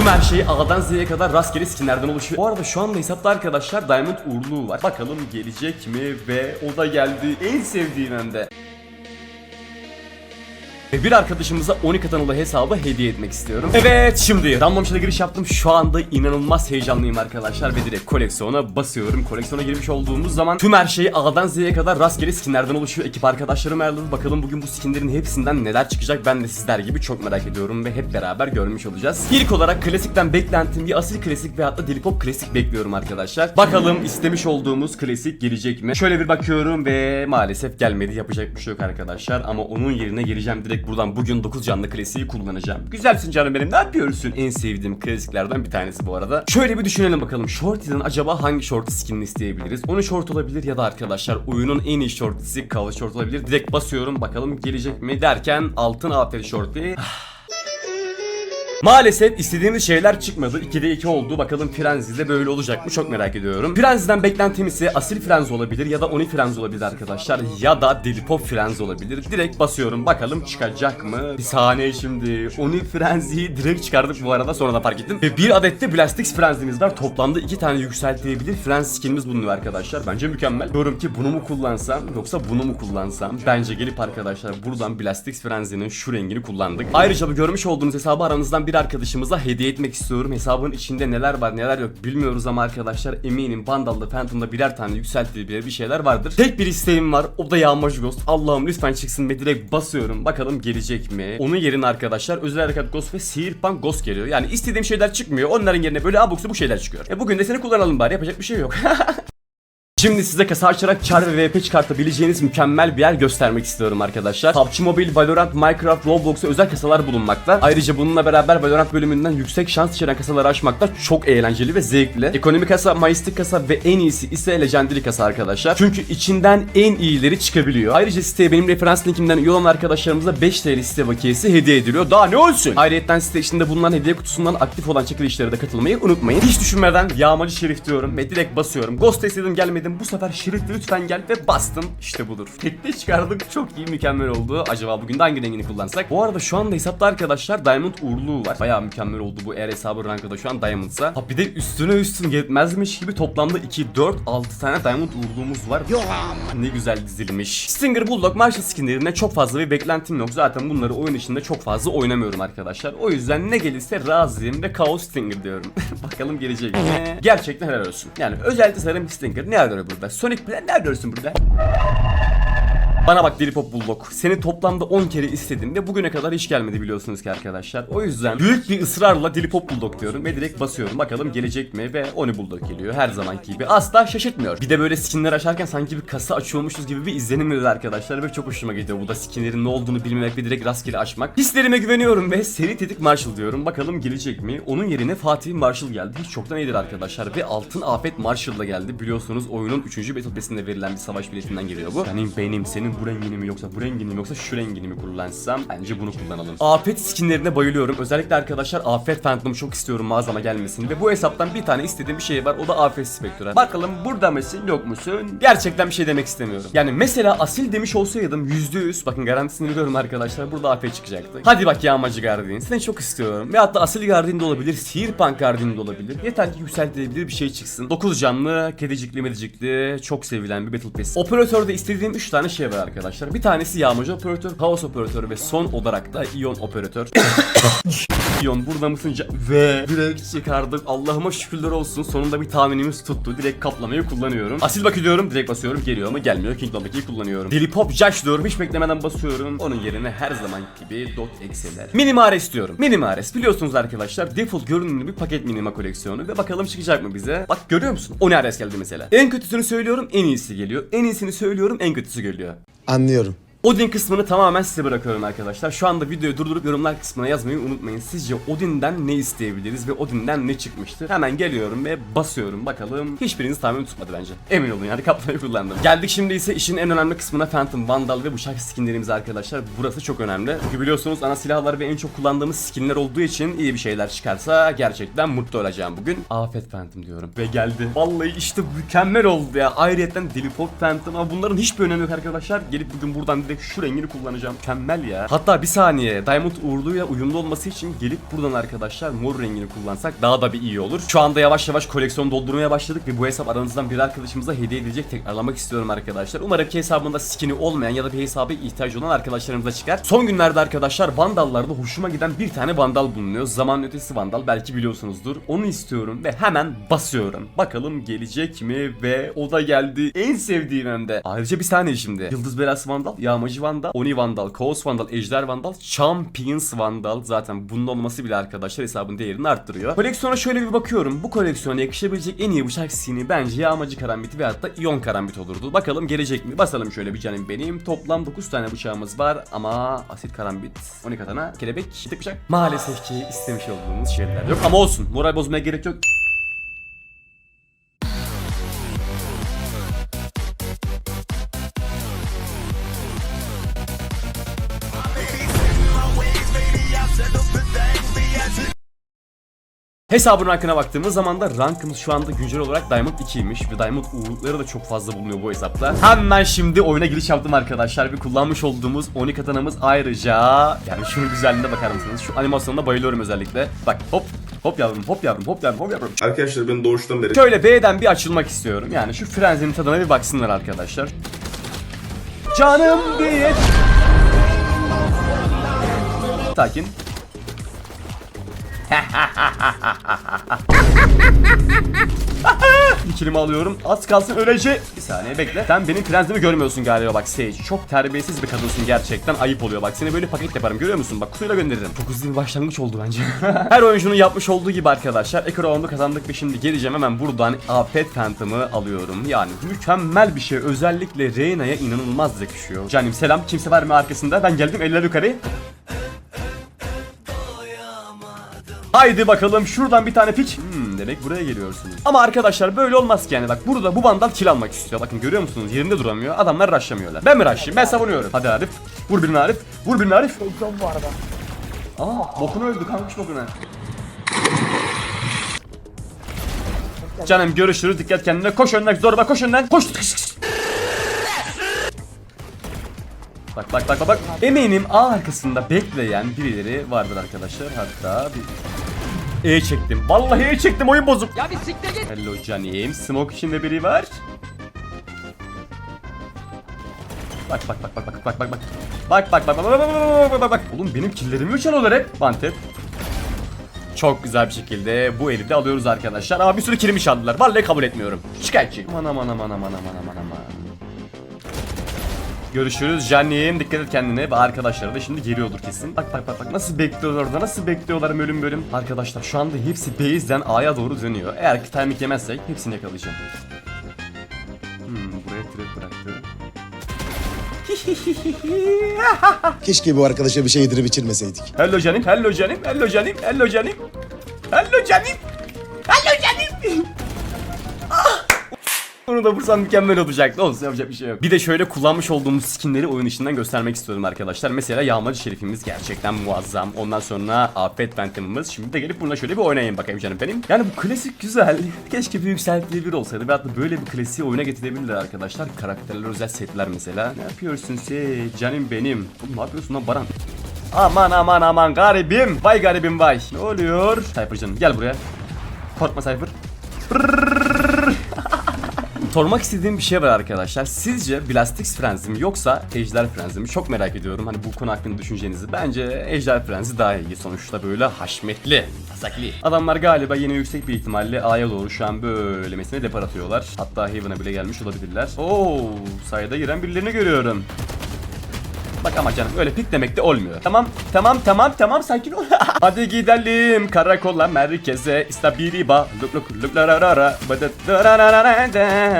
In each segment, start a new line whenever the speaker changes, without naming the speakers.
Tüm her şey A'dan Z'ye kadar rastgele skinlerden oluşuyor. Bu arada şu anda hesapta arkadaşlar Diamond uğurluğu var. Bakalım gelecek mi ve o da geldi. En sevdiğim hem de. Ve bir arkadaşımıza 12 kanalı hesabı hediye etmek istiyorum. Evet şimdi random shot'a giriş yaptım. Şu anda inanılmaz heyecanlıyım arkadaşlar ve direkt koleksiyona basıyorum. Koleksiyona girmiş olduğumuz zaman tüm her şey A'dan Z'ye kadar rastgele skinlerden oluşuyor. Ekip arkadaşlarım ayarladı. Bakalım bugün bu skinlerin hepsinden neler çıkacak ben de sizler gibi çok merak ediyorum ve hep beraber görmüş olacağız. İlk olarak klasikten beklentim bir asil klasik ve hatta Dilipop klasik bekliyorum arkadaşlar. Bakalım istemiş olduğumuz klasik gelecek mi? Şöyle bir bakıyorum ve maalesef gelmedi. Yapacak bir şey yok arkadaşlar ama onun yerine geleceğim direkt buradan bugün 9 canlı klasiği kullanacağım. Güzelsin canım benim ne yapıyorsun? En sevdiğim klasiklerden bir tanesi bu arada. Şöyle bir düşünelim bakalım. Shorty'den acaba hangi shorty skinini isteyebiliriz? Onu short olabilir ya da arkadaşlar oyunun en iyi shorty'si cover short olabilir. Direkt basıyorum bakalım gelecek mi derken altın afet shorty. Maalesef istediğimiz şeyler çıkmadı. 2'de 2 oldu. Bakalım Frenzy'de böyle olacak mı çok merak ediyorum. Frenzy'den beklentim ise Asil Frenzy olabilir ya da Oni Frenzy olabilir arkadaşlar. Ya da Delipop Frenzy olabilir. Direkt basıyorum bakalım çıkacak mı? Bir saniye şimdi. Oni Frenzy'yi direkt çıkardık bu arada sonra da fark ettim. Ve bir adet de Blastix Frenzy'miz var. Toplamda 2 tane yükseltilebilir Frenzy skinimiz bulunuyor arkadaşlar. Bence mükemmel. Diyorum ki bunu mu kullansam yoksa bunu mu kullansam? Bence gelip arkadaşlar buradan Blastix Frenzy'nin şu rengini kullandık. Ayrıca bu görmüş olduğunuz hesabı aranızdan bir arkadaşımıza hediye etmek istiyorum. Hesabın içinde neler var neler yok bilmiyoruz ama arkadaşlar eminim Vandal'da Phantom'da birer tane yükseltilebilir bir şeyler vardır. Tek bir isteğim var o da Yağmacı Ghost. Allah'ım lütfen çıksın ve direkt basıyorum. Bakalım gelecek mi? Onun yerine arkadaşlar özel harekat Ghost ve Sihirpan Ghost geliyor. Yani istediğim şeyler çıkmıyor. Onların yerine böyle abuk bu şeyler çıkıyor. E bugün de seni kullanalım bari yapacak bir şey yok. Şimdi size kasa açarak çar ve VP çıkartabileceğiniz mükemmel bir yer göstermek istiyorum arkadaşlar. PUBG Mobile, Valorant, Minecraft, Roblox'a özel kasalar bulunmakta. Ayrıca bununla beraber Valorant bölümünden yüksek şans içeren kasaları açmak da çok eğlenceli ve zevkli. Ekonomi kasa, Majestic kasa ve en iyisi ise Legendary kasa arkadaşlar. Çünkü içinden en iyileri çıkabiliyor. Ayrıca siteye benim referans linkimden üye olan arkadaşlarımıza 5 TL site bakiyesi hediye ediliyor. Daha ne olsun? Ayrıca site içinde bulunan hediye kutusundan aktif olan çekilişlere de katılmayı unutmayın. Hiç düşünmeden Yağmacı Şerif diyorum ve direkt basıyorum. Ghost istedim gelmedim. Bu sefer Şerif'le lütfen gel ve bastım. İşte budur. Tekte çıkardık. Çok iyi mükemmel oldu. Acaba bugün de hangi rengini kullansak? Bu arada şu anda hesapta arkadaşlar Diamond uğurluğu var. Bayağı mükemmel oldu bu eğer hesabı rankada şu an Diamond'sa. Ha bir de üstüne üstün yetmezmiş gibi toplamda 2, 4, 6 tane Diamond uğurluğumuz var. Ne güzel dizilmiş. Stinger Bulldog Marshall skinlerine çok fazla bir beklentim yok. Zaten bunları oyun içinde çok fazla oynamıyorum arkadaşlar. O yüzden ne gelirse razıyım ve Chaos Stinger diyorum. Bakalım gelecek? Gerçekten helal olsun. Yani özellikle sarım Stinger ne arıyor burada? Sonic Plan ne arıyorsun burada? Bana bak Deli Bulldog. Seni toplamda 10 kere istedim ve bugüne kadar hiç gelmedi biliyorsunuz ki arkadaşlar. O yüzden büyük bir ısrarla Deli Bulldog diyorum ve direkt basıyorum. Bakalım gelecek mi ve Oni Bulldog geliyor her zamanki gibi. Asla şaşırtmıyor. Bir de böyle skinler açarken sanki bir kasa açıyormuşuz gibi bir izlenim verir arkadaşlar ve çok hoşuma gidiyor bu da skinlerin ne olduğunu bilmemek ve direkt rastgele açmak. Hislerime güveniyorum ve seri tetik Marshall diyorum. Bakalım gelecek mi? Onun yerine Fatih Marshall geldi. Hiç çoktan iyidir arkadaşlar ve Altın Afet Marshall da geldi. Biliyorsunuz oyunun 3. Battle Pass'inde verilen bir savaş biletinden geliyor bu. Benim benim senin bu rengini mi yoksa bu rengini mi yoksa şu rengini mi kullansam bence bunu kullanalım. Afet skinlerine bayılıyorum. Özellikle arkadaşlar Afet Phantom'u çok istiyorum mağazama gelmesini ve bu hesaptan bir tane istediğim bir şey var o da Afet Spectre. Bakalım burada mısın yok musun? Gerçekten bir şey demek istemiyorum. Yani mesela asil demiş olsaydım %100 bakın garantisini veriyorum arkadaşlar burada Afet çıkacaktı. Hadi bak yağmacı Guardian seni çok istiyorum. Ve hatta asil Guardian da olabilir, Sihirpunk Guardian da olabilir. Yeter ki yükseltilebilir bir şey çıksın. 9 canlı, kedicikli medicikli, çok sevilen bir Battle Pass. Operatörde istediğim 3 tane şey var arkadaşlar. Bir tanesi yağmacı operatör, kaos operatörü ve son olarak da iyon operatör. İyon burada mısın? Ve direkt çıkardık. Allah'ıma şükürler olsun. Sonunda bir tahminimiz tuttu. Direkt kaplamayı kullanıyorum. Asil bakı diyorum. Direkt basıyorum. Geliyor mu? Gelmiyor. Kingdom Back'i kullanıyorum. Deli Pop Josh diyorum. Hiç beklemeden basıyorum. Onun yerine her zaman gibi dot ekseler. Minimares diyorum. Minimares. Biliyorsunuz arkadaşlar default görünümlü bir paket minima koleksiyonu. Ve bakalım çıkacak mı bize? Bak görüyor musun? O Ares geldi mesela. En kötüsünü söylüyorum. En iyisi geliyor. En iyisini söylüyorum. En kötüsü geliyor.
Anlıyorum.
Odin kısmını tamamen size bırakıyorum arkadaşlar. Şu anda videoyu durdurup yorumlar kısmına yazmayı unutmayın. Sizce Odin'den ne isteyebiliriz ve Odin'den ne çıkmıştır? Hemen geliyorum ve basıyorum. Bakalım hiçbiriniz tahmin tutmadı bence. Emin olun yani kaplamayı kullandım. Geldik şimdi ise işin en önemli kısmına Phantom, Vandal ve bıçak skinlerimiz arkadaşlar. Burası çok önemli. Çünkü biliyorsunuz ana silahlar ve en çok kullandığımız skinler olduğu için iyi bir şeyler çıkarsa gerçekten mutlu olacağım bugün. Afet Phantom diyorum. Ve geldi. Vallahi işte mükemmel oldu ya. Ayrıyeten Deli Pop Phantom ama bunların hiçbir önemi yok arkadaşlar. Gelip bugün buradan direkt şu rengini kullanacağım. Mükemmel ya. Hatta bir saniye Diamond uğurluyla uyumlu olması için gelip buradan arkadaşlar mor rengini kullansak daha da bir iyi olur. Şu anda yavaş yavaş koleksiyon doldurmaya başladık ve bu hesap aranızdan bir arkadaşımıza hediye edilecek tekrarlamak istiyorum arkadaşlar. Umarım ki hesabında skin'i olmayan ya da bir hesaba ihtiyacı olan arkadaşlarımıza çıkar. Son günlerde arkadaşlar vandallarda hoşuma giden bir tane vandal bulunuyor. Zaman ötesi vandal belki biliyorsunuzdur. Onu istiyorum ve hemen basıyorum. Bakalım gelecek mi ve o da geldi. En sevdiğim hem de. Ayrıca bir saniye şimdi. Yıldız belası vandal, yağmacı vandal, oni vandal, kaos vandal, ejder vandal, champions vandal. Zaten bunun olması bile arkadaşlar hesabın değerini arttırıyor. Koleksiyona şöyle bir bakıyorum. Bu koleksiyona yakışabilecek en iyi bıçak skini bence yağmacı karambiti ve hatta iyon karambit olurdu. Bakalım gelecek mi? Basalım şöyle bir canım benim. Toplam 9 tane bıçağımız var ama asit karambit, oni katana, kelebek, tek bıçak. Maalesef ki istemiş olduğumuz şeyler yok ama olsun. Moral bozmaya gerek yok. Hesabın rankına baktığımız zaman da rankımız şu anda güncel olarak Diamond 2'ymiş ve Diamond uğurlukları da çok fazla bulunuyor bu hesapta. Hemen şimdi oyuna giriş yaptım arkadaşlar. Bir kullanmış olduğumuz Oni katanamız ayrıca yani şunun güzelliğine bakar mısınız? Şu animasyonuna bayılıyorum özellikle. Bak hop hop yavrum hop yavrum hop yavrum hop yavrum.
Arkadaşlar ben doğuştan beri
Şöyle B'den bir açılmak istiyorum. Yani şu frenzinin tadına bir baksınlar arkadaşlar. Canım diye. Sakin. İkilimi alıyorum. Az kalsın ölecek. Bir saniye bekle. Sen benim prensimi görmüyorsun galiba bak Sage. Çok terbiyesiz bir kadınsın gerçekten. Ayıp oluyor bak. Seni böyle paket yaparım görüyor musun? Bak kutuyla gönderirim. Çok hızlı bir başlangıç oldu bence. Her oyuncunun yapmış olduğu gibi arkadaşlar. Ekranımda kazandık ve şimdi geleceğim hemen buradan Afet Phantom'ı alıyorum. Yani mükemmel bir şey. Özellikle Reyna'ya inanılmaz yakışıyor. Canim selam. Kimse var mı arkasında? Ben geldim eller yukarı. Haydi bakalım şuradan bir tane piç. Hmm, demek buraya geliyorsunuz. Ama arkadaşlar böyle olmaz ki yani bak burada bu vandal kill almak istiyor. Bakın görüyor musunuz yerinde duramıyor. Adamlar rushlamıyorlar. Ben mi rushlayayım? Ben savunuyorum. Hadi Arif. Vur birini Arif. Vur birini Arif.
Çok bu arada.
Aa bokunu öldü kankuş bokuna. Canım görüşürüz dikkat kendine koş önden zorba koş önden koş Bak bak bak bak bak eminim A arkasında bekleyen birileri vardır arkadaşlar hatta bir E çektim vallahi E çektim oyun bozuk
Ya bir siktir git.
Hello canim smoke içinde biri var Bak bak bak bak bak bak bak bak Bak bak bak bak bak bak bak bak bak Oğlum benim killerimi mi çalıyorlar hep Vanted çok güzel bir şekilde bu eli de alıyoruz arkadaşlar ama bir sürü kilimi çaldılar. Vallahi kabul etmiyorum. Şikayetçi. Aman aman aman aman aman aman aman. Görüşürüz Cannim. Dikkat et kendine ve arkadaşları da şimdi geliyordur kesin. Bak bak bak bak nasıl bekliyorlar orada nasıl bekliyorlar bölüm bölüm. Arkadaşlar şu anda hepsi base'den A'ya doğru dönüyor. Eğer ki timing yemezsek hepsini yakalayacağım. Hmm, buraya trap bıraktı.
Keşke bu arkadaşa bir şey yedirip içirmeseydik.
Hello canım, hello canım, hello canım, hello canım. Hello canım. Onu da vursam mükemmel olacaktı. Olsun yapacak bir şey yok. Bir de şöyle kullanmış olduğumuz skinleri oyun içinden göstermek istiyorum arkadaşlar. Mesela Yağmacı Şerifimiz gerçekten muazzam. Ondan sonra Afet Phantom'ımız. Şimdi de gelip bununla şöyle bir oynayayım bakayım canım benim. Yani bu klasik güzel. Keşke bir yükseltili bir olsaydı. Ve hatta böyle bir klasiği oyuna getirebilirler arkadaşlar. Karakterler özel setler mesela. Ne yapıyorsun sen canım benim? Oğlum ne yapıyorsun lan Baran? Aman aman aman garibim. Vay garibim vay. Ne oluyor? Cypher canım gel buraya. Korkma Cypher. Sormak istediğim bir şey var arkadaşlar. Sizce Blastix Frenzy mi yoksa Ejder Frenzy mi? Çok merak ediyorum. Hani bu konu hakkında düşüncenizi. Bence Ejder Frenzy daha iyi. Sonuçta böyle haşmetli, tasakli. Adamlar galiba yine yüksek bir ihtimalle A'ya doğru şu an böylemesine depar atıyorlar. Hatta Heaven'a bile gelmiş olabilirler. Oo, sayıda giren birilerini görüyorum. Bak ama canım öyle pik demek de olmuyor. Tamam tamam tamam tamam sakin ol. Hadi gidelim karakola merkeze istabiriba luk luk luk la la la la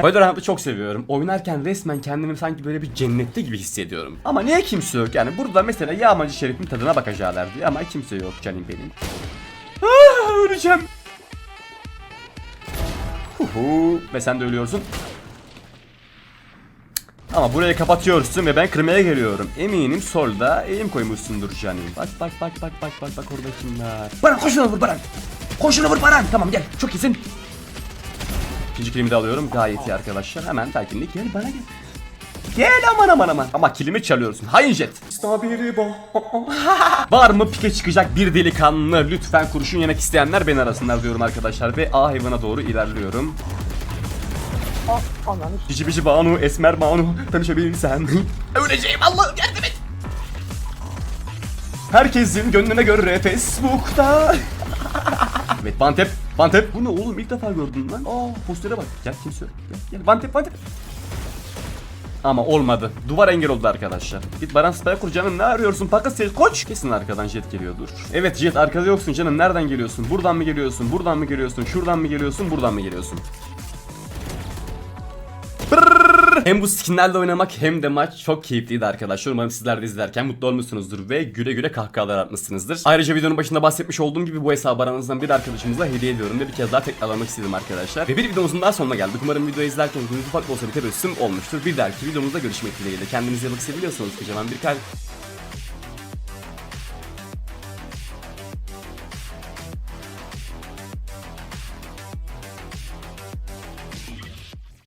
Valorant'ı çok seviyorum. Oynarken resmen kendimi sanki böyle bir cennette gibi hissediyorum. Ama niye kimse yok yani burada mesela Yağmacı Şerif'in tadına bakacaklardı ama kimse yok canım benim. Ah, öleceğim. Huhu. Ve sen de ölüyorsun. Ama burayı kapatıyorsun ve ben kırmaya geliyorum. Eminim solda eğim koymuşsundur canım. Bak bak bak bak bak bak bak orada kimler. Baran koş şuna vur Baran. Koş şuna vur Baran. Tamam gel çok iyisin. İkinci kilimi de alıyorum. Gayet iyi arkadaşlar. Hemen sakinlik gel bana gel. Gel aman aman aman. Ama kilimi çalıyorsun. Hain jet. Var mı pike çıkacak bir delikanlı? Lütfen kurşun yemek isteyenler beni arasınlar diyorum arkadaşlar. Ve A hayvana doğru ilerliyorum. Cici bici Banu, Esmer Banu tanışabilsem. Öleceğim Allah'ım yardım et. Herkesin gönlüne göre Facebook'ta. evet Bantep, Bantep. Bu ne oğlum ilk defa gördüm lan. Aa postere bak. Gel kimse yok. Gel, gel Bantep, Bantep. Ama olmadı. Duvar engel oldu arkadaşlar. Git Baran Spy kur canım ne arıyorsun? Pakas ses koç. Kesin arkadan jet geliyordur. Evet jet arkada yoksun canım. Nereden geliyorsun? Buradan mı geliyorsun? Buradan mı geliyorsun? Şuradan mı geliyorsun? Buradan mı geliyorsun? Hem bu skinlerle oynamak hem de maç çok keyifliydi arkadaşlar. Umarım sizler de izlerken mutlu olmuşsunuzdur ve güle güle kahkahalar atmışsınızdır. Ayrıca videonun başında bahsetmiş olduğum gibi bu hesabı aranızdan bir arkadaşımıza hediye ediyorum ve bir kez daha tekrarlamak istedim arkadaşlar. Ve bir videomuzun daha sonuna geldik. Umarım videoyu izlerken ufak olsa bir tebessüm olmuştur. Bir dahaki videomuzda görüşmek dileğiyle. Kendinize bakın seviyorsanız kocaman bir kalp.